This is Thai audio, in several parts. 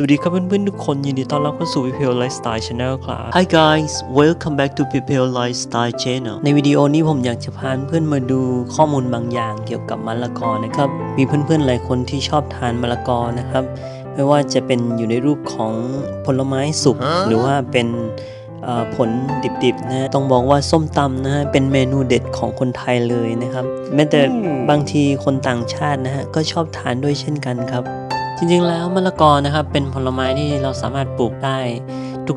สวัสดีครับเพื่อนๆทุกคนยินดีต้อนรับเข้าสู่ p p l Lifestyle Channel ครับ Hi guys welcome back to p p l Lifestyle Channel ในวิดีโอนี้ผมอยากจะพาเพื่อนมาดูข้อมูลบางอย่างเกี่ยวกับมะละกอนะครับ มีเพื่อนๆหลายคนที่ชอบทานมะละกอนะครับ ไม่ว่าจะเป็นอยู่ในรูปของผลไม้สุกหรือว่าเป็นเอ่อผลดิบๆนะฮะต้องบอกว่าส้มตำนะฮะเป็นเมนูเด็ดของคนไทยเลยนะครับ แม้แต่บางทีคนต่างชาตินะฮะก็ชอบทานด้วยเช่นกันครับ จริงๆแล้วมะละกอนะครับเป็นผลไม้ที่เราสามารถปลูกได้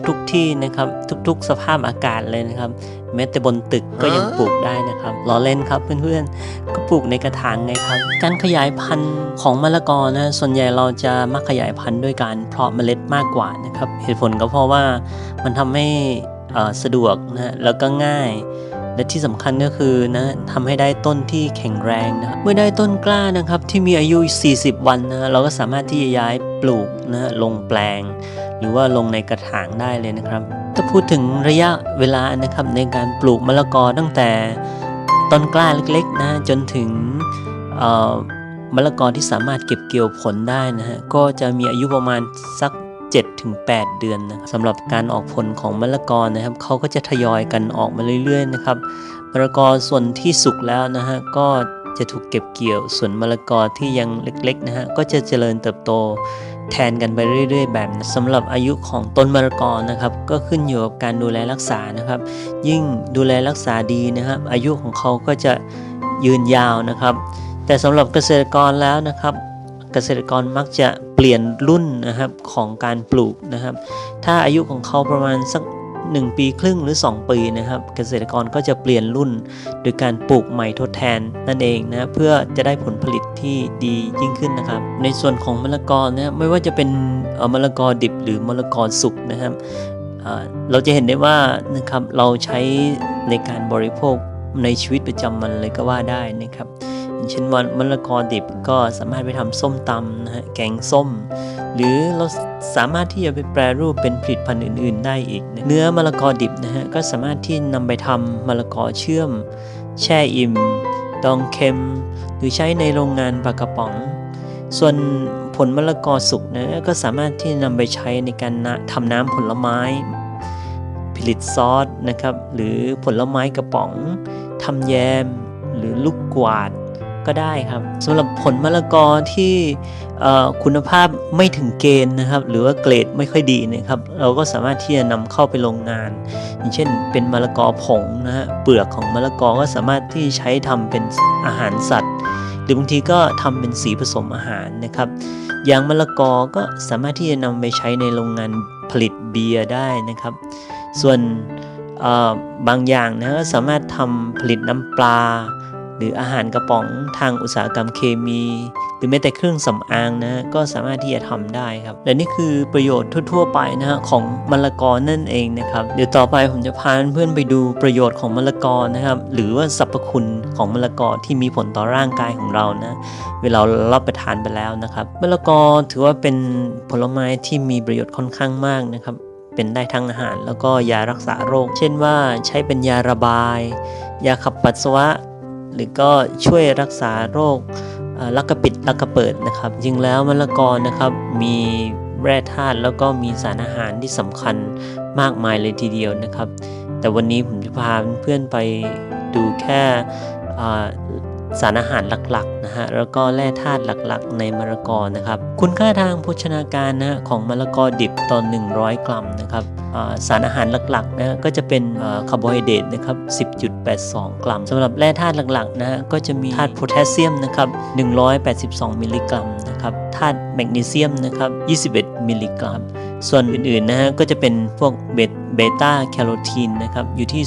ทุกๆที่นะครับทุกๆ สภาพอากาศเลยนะครับแม้แต่บนตึกก็ยังปลูกได้นะครับล้อเล่นครับเพื่อนๆก็ปลูกในกระถางไงครับ การขยายพันธุ์ของมะละกอนะส่วนใหญ่เราจะมักขยายพันธุ์ด้วยการเพาะเมล็ดมากกว่านะครับเหตุผลก็เพราะว่ามันทำให้สะดวกนะแล้วก็ง่าย และที่สำคัญก็คือนะทำให้ได้ต้นที่แข็งแรงนะเมื่อได้ต้นกล้านะครับที่มีอายุ 40 วันนะเราก็สามารถที่จะย้ายปลูกนะลงแปลง หรือว่าลงในกระถางได้เลยนะครับถ้าพูดถึงระยะเวลานะครับในการปลูกมะละกอตั้งแต่ต้นกล้าเล็กๆนะจนถึงมะละกอที่สามารถเก็บเกี่ยวผลได้นะฮะก็จะมีอายุประมาณสัก 7-8 เดือนนะครับสำหรับการออกผลของมะละกอนะครับเขาก็จะทยอยกันออกมาเรื่อยๆนะครับมะละกอส่วนที่สุกแล้วนะฮะก็จะถูกเก็บเกี่ยว ส่วนมะละกอที่ยังเล็กๆนะฮะก็จะเจริญเติบโตแทนกันไปเรื่อย ๆ แบบสำหรับอายุของต้นมะละกอนะครับก็ขึ้นอยู่กับการดูแลรักษานะครับ ยิ่งดูแลรักษาดีนะครับ อายุของเขาก็จะยืนยาวนะครับ แต่สำหรับเกษตรกรแล้วนะครับ เกษตรกรมักจะเปลี่ยนรุ่นนะครับของการปลูกนะครับ ถ้าอายุของเขาประมาณสัก1 ปีครึ่งหรือ 2 ปีนะครับ เกษตรกรก็จะเปลี่ยนรุ่นโดยการปลูกใหม่ทดแทนนั่นเองนะเพื่อจะได้ผลผลิตที่ดียิ่งขึ้นนะครับ ในส่วนของมะละกอนะไม่ว่าจะเป็นอมะละกอดิบหรือมะละกอสุกนะครับเราจะเห็นได้ว่านะครับเราใช้ในการบริโภคในชีวิตประจำวันเลยก็ว่าได้นะครับ เช่นวันมะละกอดิบก็สามารถไปทำส้มตำนะฮะแกงส้ม หรือเราสามารถที่จะไปแปรรูปเป็นผลิตภัณฑ์อื่น ๆ ได้อีก เนื้อมะละกอดิบนะฮะก็สามารถที่นำไปทำมะละกอเชื่อม แช่อิ่มดองเค็ม หรือใช้ในโรงงานปลากระป๋อง ส่วนผลมะละกอสุกนะก็สามารถที่นำไปใช้ในการนะทำน้ำผลไม้ ผลิตซอสนะครับ หรือผลไม้กระป๋องทำแยม หรือลูกกวาด ก็ได้ครับสำหรับผลมะละกอที่คุณภาพไม่ถึงเกณฑ์นะครับ หรือว่าเกรดไม่ค่อยดีนะครับ เราก็สามารถที่จะนำเข้าไปโรงงาน อย่างเช่น เป็นมะละกอผงนะฮะเปลือกของมะละกอก็สามารถที่ใช้ทำเป็นอาหารสัตว์ หรือบางทีก็ทำเป็นสีผสมอาหารนะครับยางมะละกอก็สามารถที่จะนำไปใช้ในโรงงานผลิตเบียร์ได้นะครับ ส่วนบางอย่างนะก็สามารถทำผลิตน้ำปลา หรืออาหารกระป๋องทางอุตสาหกรรมเคมี หรือแม้แต่เครื่องสำอางนะก็สามารถที่จะทำได้ครับ และนี่คือประโยชน์ทั่ว ๆ ไปนะฮะของมะละกอนั่นเองนะครับเดี๋ยวต่อไปผมจะพาเพื่อนไปดูประโยชน์ของมะละกอนะครับ หรือว่าสรรพคุณของมะละกอที่มีผลต่อร่างกายของเรานะเวลาเรารับประทานไปแล้วนะครับมะละกอถือว่าเป็นผลไม้ที่มีประโยชน์ค่อนข้างมากนะครับเป็นได้ทั้งอาหารแล้วก็ยารักษาโรค เช่นว่าใช้เป็นยาระบาย ยาขับปัสสาวะ หรือก็ช่วยรักษาโรคลักกระปิดลักกระเปิดนะครับจริงแล้วมะละกอนะครับมีแร่ธาตุแล้วก็มีสารอาหารที่สำคัญมากมายเลยทีเดียวนะครับ แต่วันนี้ผมจะพาเพื่อนๆไปดูแค่ สารอาหารหลักๆนะฮะแล้วก็แร่ธาตุหลักๆ ในมะละกอนะครับ คุณค่าทางโภชนาการนะฮะของมะละกอดิบต่อ100 กรัมนะครับสารอาหารหลักๆนะก็จะเป็นคาร์โบไฮเดรตนะครับ 10.82 กรัมสำหรับแร่ธาตุหลักๆนะฮะก็จะมีธาตุโพแทสเซียมนะครับ 182 มิลลิกรัมนะครับธาตุแมกนีเซียมนะครับ 21 มิลลิกรัม ส่วนอื่นๆนะฮะก็จะเป็นพวกเบต้าแคโรทีนนะครับอยู่ที่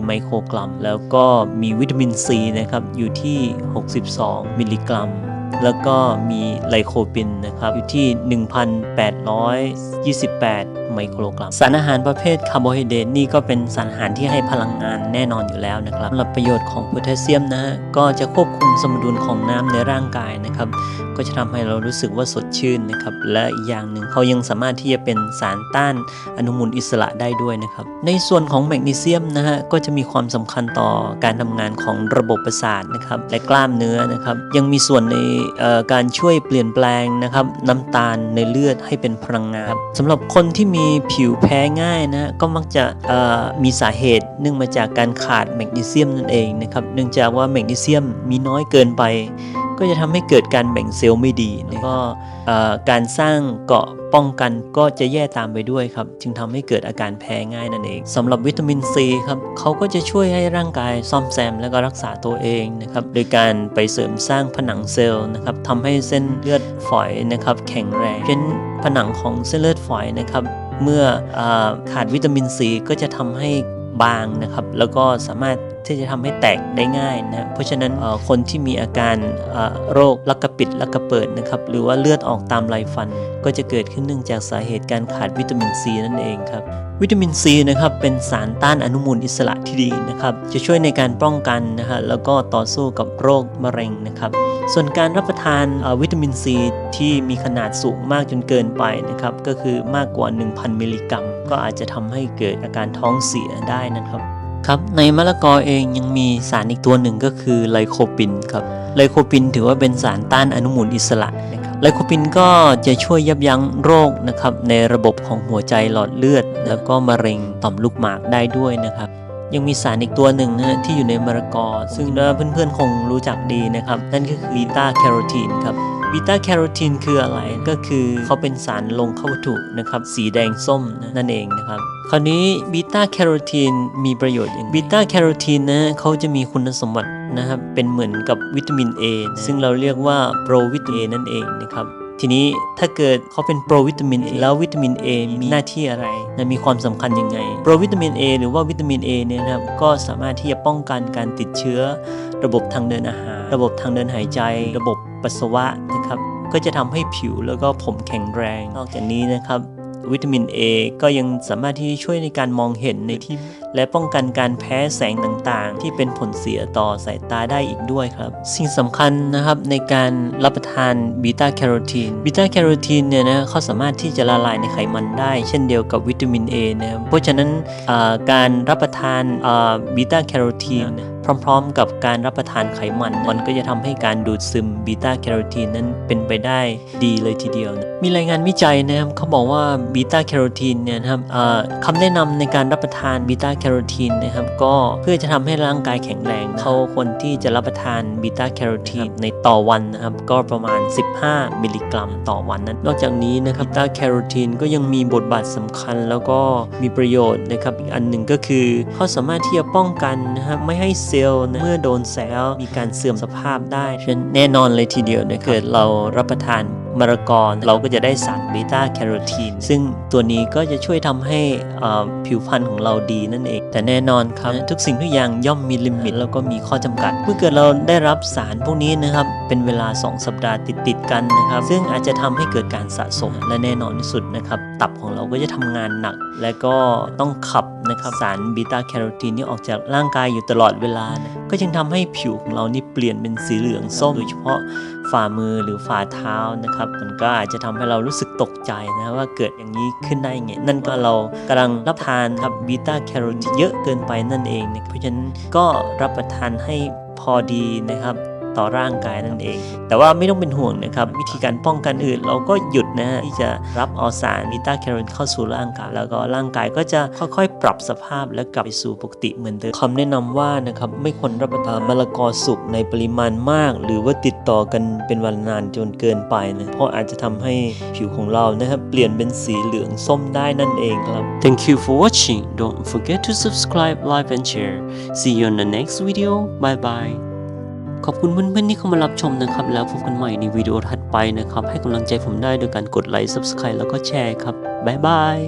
274 ไมโครกรัม แล้วก็มีวิตามินซีนะครับอยู่ที่ 62 มิลลิกรัม แล้วก็มีไลโคปินนะครับอยู่ที่ 1,828 ไมโครกรัม สารอาหารประเภทคาร์โบไฮเดรตนี่ก็เป็นสารอาหารที่ให้พลังงานแน่นอนอยู่แล้วนะครับสำหรับประโยชน์ของโพแทสเซียมนะฮะก็จะควบคุมสมดุลของน้ำในร่างกายนะครับ ก็จะทำให้เรารู้สึกว่าสดชื่นนะครับ และอีกอย่างหนึ่งเขายังสามารถที่จะเป็นสารต้านอนุมูลอิสระได้ด้วยนะครับ ในส่วนของแมกนีเซียมนะฮะก็จะมีความสำคัญต่อการทำงานของระบบประสาทนะครับและกล้ามเนื้อนะครับ ยังมีส่วนในการช่วยเปลี่ยนแปลงนะครับน้ำตาลในเลือดให้เป็นพลังงานสำหรับคนที่มีีผิวแพ้ง่ายนะก็มักจะมีสาเหตุเนื่องมาจากการขาดแมกนีเซียมนั่นเองนะครับเนื่องจากว่าแมกนีเซียมมีน้อยเกินไป ก็จะทำให้เกิดการแบ่งเซลล์ไม่ดีแล้วก็การสร้างเกาะป้องกันก็จะแย่ตามไปด้วยครับ จึงทำให้เกิดอาการแพ้ง่ายนั่นเองสำหรับวิตามินซีครับเขาก็จะช่วยให้ร่างกายซ่อมแซมและก็รักษาตัวเองนะครับโดยการไปเสริมสร้างผนังเซลล์นะครับทำให้เส้นเลือดฝอยนะครับแข็งแรงเช่นผนังของเส้นเลือดฝอยนะครับ เมื่ออขาดวิตามินซีก็จะทำให้บางนะครับแล้วก็สามารถที่จะทำให้แตกได้ง่ายนะเพราะฉะนั้นคนที่มีอาการโรคลักกระปิดลักกระเปิดนะครับหรือว่าเลือดออกตามไรฟัน ก็จะเกิดขึ้นเนื่องจากสาเหตุการขาดวิตามินซีนั่นเองครับวิตามินซีนะครับเป็นสารต้านอนุมูลอิสระที่ดีนะครับจะช่วยในการป้องกันนะฮะแล้วก็ต่อสู้กับโรคมะเร็งนะครับส่วนการรับประทานวิตามินซีที่มีขนาดสูงมากจนเกินไปนะครับก็คือมากกว่า 1,000 มิลลิกรัม ก็อาจจะทำให้เกิดอาการท้องเสียได้นะครับ ครับในมะละกอเองยังมีสารอีกตัวหนึ่งก็คือไลโคปินครับไลโคปินถือว่าเป็นสารต้านอนุมูลอิสระนะครับไลโคปินก็จะช่วยยับยั้งโรคนะครับในระบบของหัวใจหลอดเลือด แล้วก็มะเร็งต่อมลูกหมากได้ด้วยนะครับยังมีสารอีกตัวหนึ่งนะที่อยู่ในมะละกอ ซึ่งเพื่อนๆคงรู้จักดีนะครับ นั่นก็คือบีตาแคโรทีนครับ บีตาแคโรทีนคืออะไรก็คือเขาเป็นสารลงเข้าวัตถุนะครับสีแดงส้มนั่นเองนะครับคราวนี้บีตาแคโรทีนมีประโยชน์อย่างบีตาแคโรทีนนะเขาจะมีคุณสมบัตินะครับเป็นเหมือนกับวิตามิน A นะซึ่งเราเรียกว่าโปรวิตามินนั่นเองนะครับทีนี้ถ้าเกิดเขาเป็นโปรวิตามิน A แล้ววิตามิน A มีหน้าที่อะไรนะมีความสำคัญยังไง โปรวิตามิน A หรือว่าวิตามิน A เนี่ยนะครับก็สามารถที่จะป้องกันการติดเชื้อ ระบบทางเดินอาหาร ระบบทางเดินหายใจ ระบบ ปัสสาวะนะครับ ก็จะทำให้ผิวแล้วก็ผมแข็งแรง นอกจากนี้นะครับ วิตามิน A ก็ยังสามารถที่ช่วยในการมองเห็นในที่ และป้องกันการแพ้แสงต่างๆ ที่เป็นผลเสียต่อสายตาได้อีกด้วยครับ สิ่งสำคัญนะครับในการรับประทานบีตาแคโรทีนบีตาแคโรทีนเนี่ยนะเขาสามารถที่จะละลายในไขมันได้ เช่นเดียวกับวิตามิน A นะครับเพราะฉะนั้นการรับประทานบีตาแคโรทีนพร้อมๆ กับการรับประทานไขมัน มันก็จะทำให้การดูดซึมบีตาแคโรทีนนั้นเป็นไปได้ดีเลยทีเดียวนะมีรายงานวิจัยนะครับเขาบอกว่าบีตาแคโรทีนเนี่ยนะครับคำแนะนำในการรับประทานบีตาแคแคโรทีนนะครับก็เพื่อจะทำให้ร่างกายแข็งแรงเขาควรที่จะรับประทานบีตาแคโรทีนในต่อวันนะครับก็ประมาณ 15 มิลลิกรัม ต่อวันนั้น นอกจากนี้นะครับบีตาแคโรทีนก็ยังมีบทบาทสำคัญ แล้วก็มีประโยชน์นะครับอีกอันหนึ่งก็คือเขาสามารถที่จะป้องกันนะครับไม่ให้เซลล์เมื่อโดนแสงมีการเสื่อมสภาพได้ฉะนั้นแน่นอนเลยทีเดียวนะเกิดเรารับประทาน มะละกอเราก็จะได้สารบีตาแคโรทีนซึ่งตัวนี้ก็จะช่วยทำให้ผิวพรรณของเราดีนั่นเอง แต่แน่นอนครับทุกสิ่งทุกอย่างย่อมมีลิมิต แล้วก็มีข้อจำกัด เมื่อเกิดเราได้รับสารพวกนี้นะครับเป็นเวลา 2 สัปดาห์ติดๆกันนะครับ ซึ่งอาจจะทำให้เกิดการสะสมและแน่นอนที่สุดนะครับตับของเราก็จะทำงานหนัก และก็ต้องขับนะครับสารบีตาแคโรทีนนี่ออกจากร่างกายอยู่ตลอดเวลานะก็จึงทำให้ผิวของเรานี่เปลี่ยนเป็นสีเหลืองส้มโดยเฉพาะ ฝ่ามือหรือฝ่าเท้านะครับ มันก็อาจจะทำให้เรารู้สึกตกใจนะว่าเกิดอย่างนี้ขึ้นได้ไงนั่นก็เรากำลังรับทานครับบีตาแคโรทีนเยอะเกินไปนั่นเองนะเพราะฉะนั้นก็รับประทานให้พอดีนะครับ ต่อร่างกายนั่นเอง แต่ว่าไม่ต้องเป็นห่วงนะครับ วิธีการป้องกันอื่นเราก็หยุดนะฮะที่จะรับเอาสารบีตาแคโรทีนเข้าสู่ร่างกาย แล้วก็ร่างกายก็จะค่อยๆ ปรับสภาพและกลับไปสู่ปกติเหมือนเดิมคำแนะนำว่านะครับไม่ควรรับประทานมะละกอสุกในปริมาณมาก หรือว่าติดต่อกันเป็นวันนานจนเกินไปนะเพราะอาจจะทำให้ผิวของเรานะครับเปลี่ยนเป็นสีเหลืองส้มได้นั่นเองครับ Thank you for watching don't forget to subscribe like and share see you on the next video bye bye ขอบคุณเพื่อนๆที่เข้ามารับชมนะครับ แล้วพบกันใหม่ในวิดีโอถัดไปนะครับ ให้กำลังใจผมได้โดยการกดไลค์ Subscribe แล้วก็แชร์ครับ บ๊ายบาย